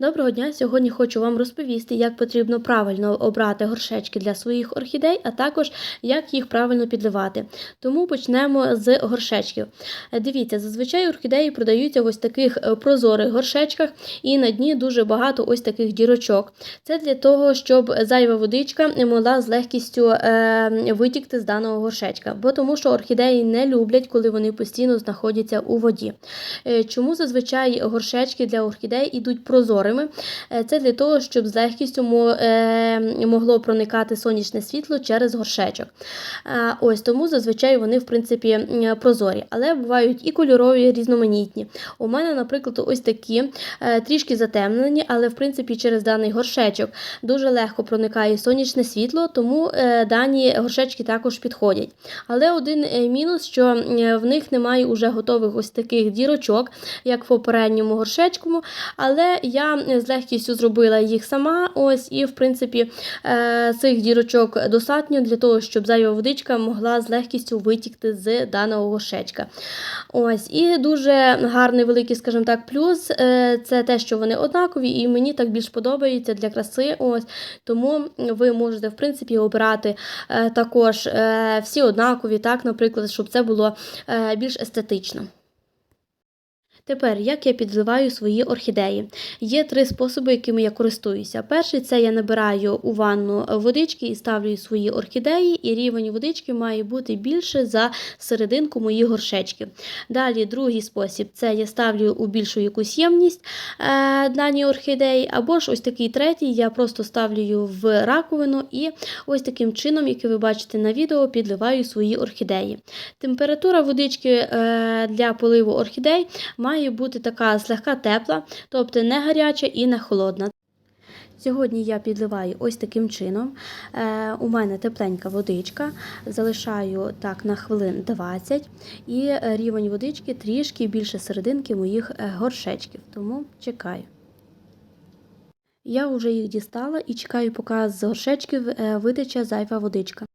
Доброго дня! Сьогодні хочу вам розповісти, як потрібно правильно обрати горшечки для своїх орхідей, а також як їх правильно підливати. Тому почнемо з горшечків. Дивіться, зазвичай орхідеї продаються в ось таких е, прозорих горшечках, і на дні дуже багато ось таких дірочок. Це для того, щоб зайва водичка могла з легкістю е, витікти з даного горшечка, бо тому що орхідеї не люблять, коли вони постійно знаходяться у воді. Е, Чому зазвичай горшечки для орхідей ідуть прозорими? Е, Це для того, щоб з легкістю е, могло проникати сонячне світло через горшечок. Е, Ось тому зазвичай вони, в принципі, прозорі, але бувають і кольорові, різноманітні. У мене, наприклад, ось такі трішки затемнені, але в принципі через даний горшечок дуже легко проникає сонячне світло, тому дані горшечки також підходять. Але один мінус, що в них немає уже готових ось таких дірочок, як в попередньому горшечку. Але я е, з легкістю зробила їх сама. Ось, і в принципі е, цих дірочок достатньо для того, щоб зайва водичка могла з легкістю витікти з даного горшечка. Ось, і дуже гарний великий, скажімо так, плюс е, це те, що вони однакові, і мені так більш подобається для краси. Ось тому ви можете, в принципі, обирати також всі однакові, так, наприклад, щоб це було більш естетично. Тепер, як я підливаю свої орхідеї? Є три способи, якими я користуюся. Перший це я набираю у ванну водички і ставлю свої орхідеї, і рівень водички має бути більше за серединку моїх горшечків. Далі, другий спосіб це я ставлю у більшу якусь ємність е, дані орхідеї, або ж ось такий третій, я просто ставлю в раковину і ось таким чином, який ви бачите на відео, підливаю свої орхідеї. Температура водички е, для поливу орхідей має бути така слегка тепла, тобто не гаряча і не холодна. Сьогодні я підливаю ось таким чином. Е, у мене тепленька водичка, залишаю так на хвилин 20, і рівень водички трішки більше серединки моїх е, горшечків, тому чекаю. Я вже їх дістала і чекаю, поки з горшечків е, витече зайва водичка.